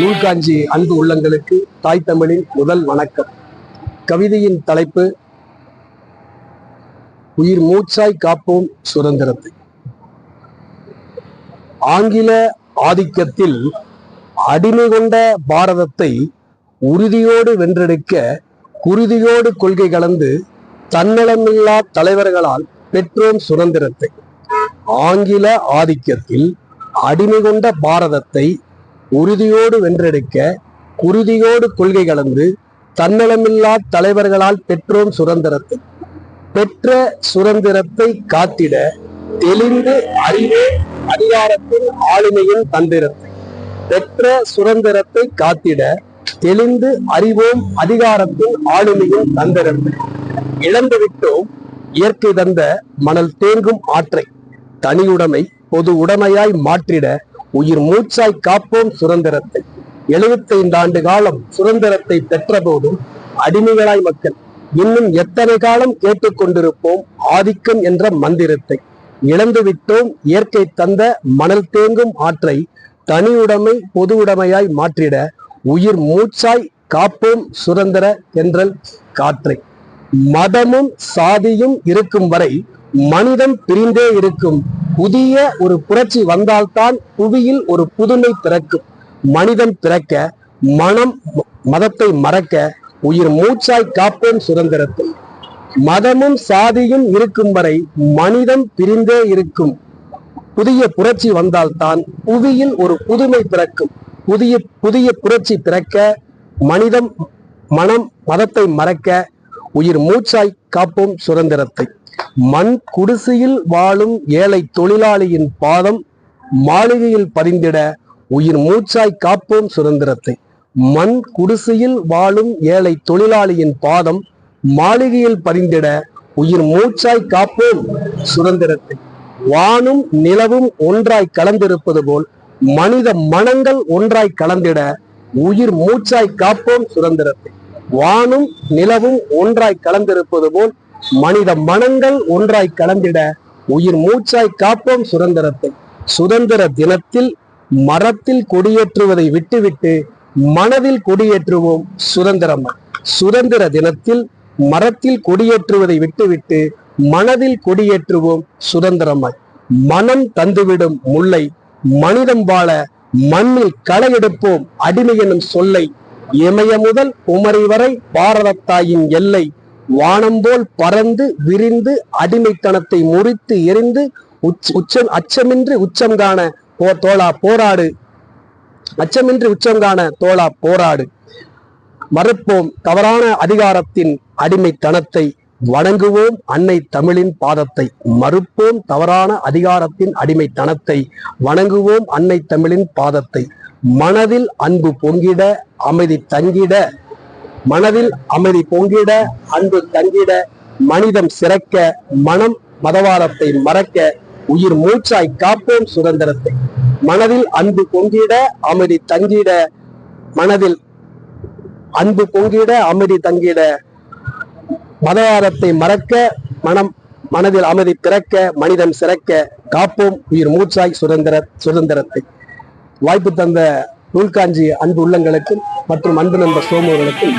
நூல்காஞ்சி அன்பு உள்ளங்களுக்கு தாய் தமிழின் முதல் வணக்கம். கவிதையின் தலைப்பு உயிர் மூச்சாய் காப்போம் சுதந்திரத்தை ஆங்கில ஆதிக்கத்தில் அடிமை கொண்ட பாரதத்தை உறுதியோடு வென்றெடுக்க குருதியோடு கொள்கை கலந்து தன்னலமில்லா தலைவர்களால் பெற்றோம் சுதந்திரத்தை. ஆங்கில ஆதிக்கத்தில் அடிமை கொண்ட பாரதத்தை உறுதியோடு வென்றெடுக்க குருதியோடு கொள்கை கலந்து தன்னலமில்லா தலைவர்களால் பெற்றோம் சுதந்திரத்தை பெற்ற சுதந்திரத்தை காத்திட தெளிந்து அறிவே அதிகாரத்தின் ஆளுமையின் தந்திரத்தை பெற்ற சுதந்திரத்தை காத்திட தெளிந்து அறிவோம் அதிகாரத்தின் ஆளுமையின் தந்திரத்தை. இழந்துவிட்டோம் இயற்கை தந்த மணல் தேங்கும் ஆற்றை தனியுடைமை பொது உடைமையாய் மாற்றிட உயிர் மூச்சாய் காப்போம் சுதந்திரத்தை. 75 ஆண்டு காலம் சுதந்திரத்தை பெற்ற போதும் அடிமைகளாய் மக்கள் இன்னும் எத்தனை காலம் கேட்டுக்கொண்டிருப்போம் ஆதிக்கம் என்ற மந்திரத்தை. இழந்துவிட்டோம் இயற்கை தந்த மணல் தேங்கும் ஆற்றை தனி உடைமை பொது உடைமையாய் மாற்றிட உயிர் மூச்சாய் காப்போம் சுதந்திர என்றல் காற்றை. மதமும் சாதியும் இருக்கும் வரை மனிதம் பிரிந்தே இருக்கும் புதிய ஒரு புரட்சி வந்தால்தான் புவியில் ஒரு புதுமை பிறக்கும் மனிதன் பிறக்க மனம் மதத்தை மறக்க உயிர் மூச்சாய் காப்போம் சுதந்திரத்தை. மதமும் சாதியும் இருக்கும் வரை மனிதம் பிரிந்தே இருக்கும். புதிய புரட்சி வந்தால்தான் புவியில் ஒரு புதுமை பிறக்கும். புதிய புதிய புரட்சி பிறக்க மனிதம் மனம் மதத்தை மறக்க உயிர் மூச்சாய் காப்போம் சுதந்திரத்தை. மண் குடிசையில் வாழும் ஏழை தொழிலாளியின் பாதம் மாளிகையில் பதிந்திட உயிர் மூச்சாய் காப்போம் சுதந்திரத்தை. மண் குடிசையில் வாழும் ஏழை தொழிலாளியின் பாதம் மாளிகையில் பதிந்திட உயிர் மூச்சாய் காப்போம் சுதந்திரத்தை. வானும் நிலவும் ஒன்றாய் கலந்திருப்பது போல் மனித மனங்கள் ஒன்றாய் கலந்திட உயிர் மூச்சாய் காப்போம் சுதந்திரத்தை. வானும் நிலவும் ஒன்றாய் கலந்திருப்பது போல் மனித மனங்கள் ஒன்றாய் கலந்திட உயிர் மூச்சாய் காப்போம் சுதந்திரத்தை. சுதந்திர தினத்தில் மரத்தில் கொடியேற்றுவதை விட்டுவிட்டு மனதில் கொடியேற்றுவோம் சுதந்திரம். சுதந்திர தினத்தில் மரத்தில் கொடியேற்றுவதை விட்டுவிட்டு மனதில் கொடியேற்றுவோம் சுதந்திரமாய் மனம் தந்துவிடும் முல்லை மனிதம் வாழ மண்ணில் களை எடுப்போம் அடிமை எனும் சொல்லை. இமய முதல் குமரி வரை பாரத தாயின் எல்லை வானம் போல் பறந்து விரிந்து அடிமைத்தனத்தை முறித்து எரிந்து உச்ச உச்சம் அச்சமின்றி உச்சம் காண போ தோளா போராடு. அச்சமின்றி உச்சம் காண தோளா போராடு. மறுப்போம் தவறான அதிகாரத்தின் அடிமைத்தனத்தை. வணங்குவோம் அன்னை தமிழின் பாதத்தை. மறுப்போம் தவறான அதிகாரத்தின் அடிமைத்தனத்தை. வணங்குவோம் அன்னை தமிழின் பாதத்தை. மனதில் அன்பு பொங்கிட அமைதி தங்கிட மனதில் அமைதி பொங்கிட அன்பு தங்கிட மனிதம் சிறக்க மனம் மதவாதத்தை மறக்க உயிர் மூச்சாய் காப்போம் சுதந்திரத்தை. மனதில் அன்பு பொங்கிட அமைதி தங்கிட மனதில் அன்பு பொங்கிட அமைதி தங்கிட மதவாதத்தை மறக்க மனம் மனதில் அமைதி பிறக்க மனிதன் சிறக்க காப்போம் உயிர் மூச்சாய் சுதந்திர சுதந்திரத்தை. வாய்ப்பு தந்த நூல்காஞ்சி அன்பு உள்ளங்களுக்கும் மற்றும் அன்பு நண்பர் சோமர்களுக்கும்